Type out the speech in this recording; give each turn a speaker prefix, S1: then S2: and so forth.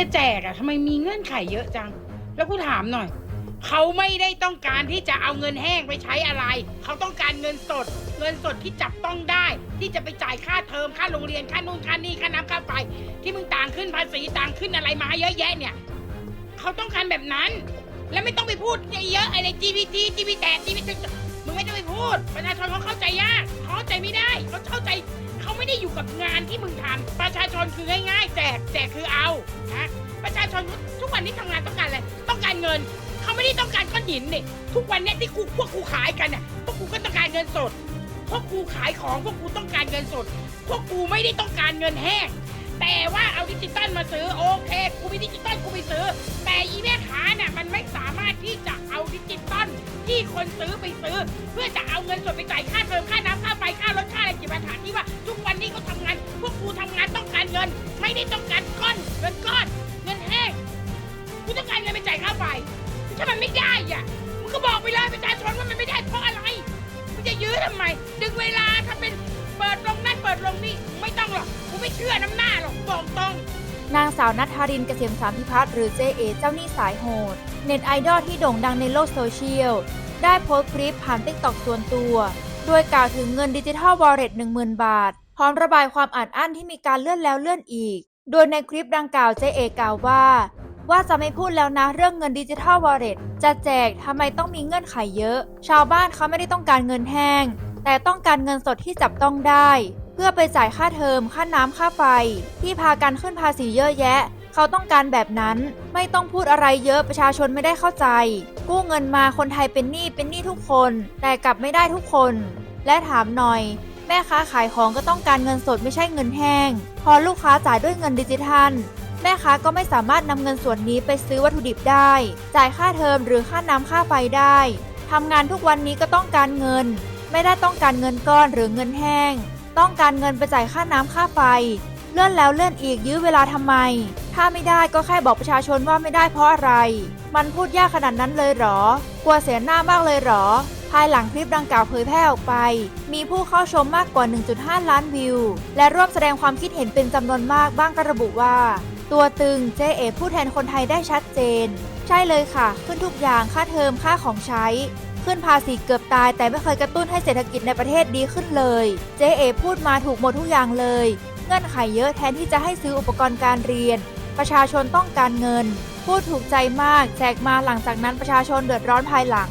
S1: จะแจกอะทำไมมีเงื่อนไขเยอะจัง แล้วกูถามหน่อย เขาไม่ได้ต้องการที่จะเอาเงินแห้งไปใช้อะไร เขาต้องการเงินสด เงินสดที่จับต้องได้ ที่จะไปจ่ายค่าเทอมค่าโรงเรียนค่านู่นค่านี่ค่าน้ำค่าไฟที่มึงต่างขึ้นภาษีต่างขึ้นอะไรมาเยอะแยะเนี่ย เขาต้องการแบบนั้น แล้วไม่ต้องไปพูดเยอะๆอะไร GPT GPT GPT มึงไม่ต้องไปพูดประชาชนเขาเข้าใจยากเขาเข้าใจไม่ได้เขาเข้าใจ ไม่ได้อยู่กับงานที่มึงทำประชาชนคือง่ายๆแจกแจกคือเอานะประชาชนทุกวันนี้ทำงานต้องการอะไรต้องการเงินเขาไม่ได้ต้องการก้อนหินนี่ทุกวันนี้ที่กูพวกกูขายกันน่ะพวกกูก็ต้องการเงินสด พวกกูขายของพวกกูต้องการเงินสด พวกกูไม่ได้ต้องการเงินแห้งแต่ว่าเอาดิจิตอลมาซื้อโอเคกูมีดิจิตอลกูไปซื้อ แต่อีแม่ค้าเนี่ยมันไม่สามารถที่จะเอาดิจิตอลที่คนซื้อไปซื้อ เพื่อจะเอาเงินสดไปจ่ายค่าเทอมค่าน้ ไม่ได้ต้องการก้อนเงินก้อน เงินแห้งกูต้องการเงินไปจ่ายค่าไฟถ้ามันไม่ได้อะมึงก็บอกไปเลยประชาชนว่ามันไม่ได้เพราะอะไรมึงจะยื้อทำไม ดึงเวลาถ้าเป็นเปิดลงนั่นเปิดลงนี่ไม่ต้องหรอกกูไม่เชื่อน้ำหน้าหรอกบอกตรง
S2: นางสาวนัทธารินเกษมสามพิพัฒน์หรือเจเอเจ้าหนี้สายโหด เน็ตไอดอลที่โด่งดังในโลกโซเชียล ได้โพสต์คลิปผ่านติ๊กตอกส่วนตัว โดยกล่าวถึงเงินดิจิทัลวอลเล็ต10,000 บาท ร้อมระบายความอัดอั้นที่มีการเลื่อนแล้วเลื่อนอีก โดยในคลิปดังกล่าวเจเอกล่าวว่า ว่าจะไม่พูดแล้วนะเรื่องเงินดิจิทัลวอลเล็ตจะแจกทำไมต้องมีเงื่อนไขเยอะ ชาวบ้านเขาไม่ได้ต้องการเงินแห้ง แต่ต้องการเงินสดที่จับต้องได้ เพื่อไปจ่ายค่าเทอมค่าน้ำค่าไฟ ที่พากันขึ้นภาษีเยอะแยะเขาต้องการแบบนั้นไม่ต้องพูดอะไรเยอะประชาชนไม่ได้เข้าใจ กู้เงินมาคนไทยเป็นหนี้เป็นหนี้ทุกคน แต่กลับไม่ได้ทุกคน และถามหน่อย แม่ค้าขายของก็ต้องการเงินสดไม่ใช่เงินแห้ง พอลูกค้าจ่ายด้วยเงินดิจิทัล แม่ค้าก็ไม่สามารถนำเงินส่วนนี้ไปซื้อวัตถุดิบได้ จ่ายค่าเทอมหรือค่าน้ำค่าไฟได้ทำงานทุกวันนี้ก็ต้องการเงิน ไม่ได้ต้องการเงินก้อนหรือเงินแห้ง ต้องการเงินไปจ่ายค่าน้ำค่าไฟ เลื่อนแล้วเลื่อนอีกยื้อเวลาทำไม ถ้าไม่ได้ก็แค่บอกประชาชนว่าไม่ได้เพราะอะไร มันพูดยากขนาดนั้นเลยเหรอกลัวเสียหน้ามากเลยเหรอ ภายหลังคลิปดังกล่าวเผยแพร่ออกไป มีผู้เข้าชมมากกว่า 1.5 ล้านวิว และร่วมแสดงความคิดเห็นเป็นจำนวนมากบ้างก็ระบุว่า ตัวตึงเจเอผู้แทนคนไทยได้ชัดเจน ใช่เลยค่ะ ขึ้นทุกอย่างค่าเทอมค่าของใช้ ขึ้นภาษีเกือบตาย แต่ไม่เคยกระตุ้นให้เศรษฐกิจในประเทศดีขึ้นเลยเจเอพูดมาถูกหมดทุกอย่างเลย เงื่อนไขเยอะแทนที่จะให้ซื้ออุปกรณ์การเรียน ประชาชนต้องการเงิน พูดถูกใจมากแจกมาหลังจากนั้นประชาชนเดือดร้อนภายหลัง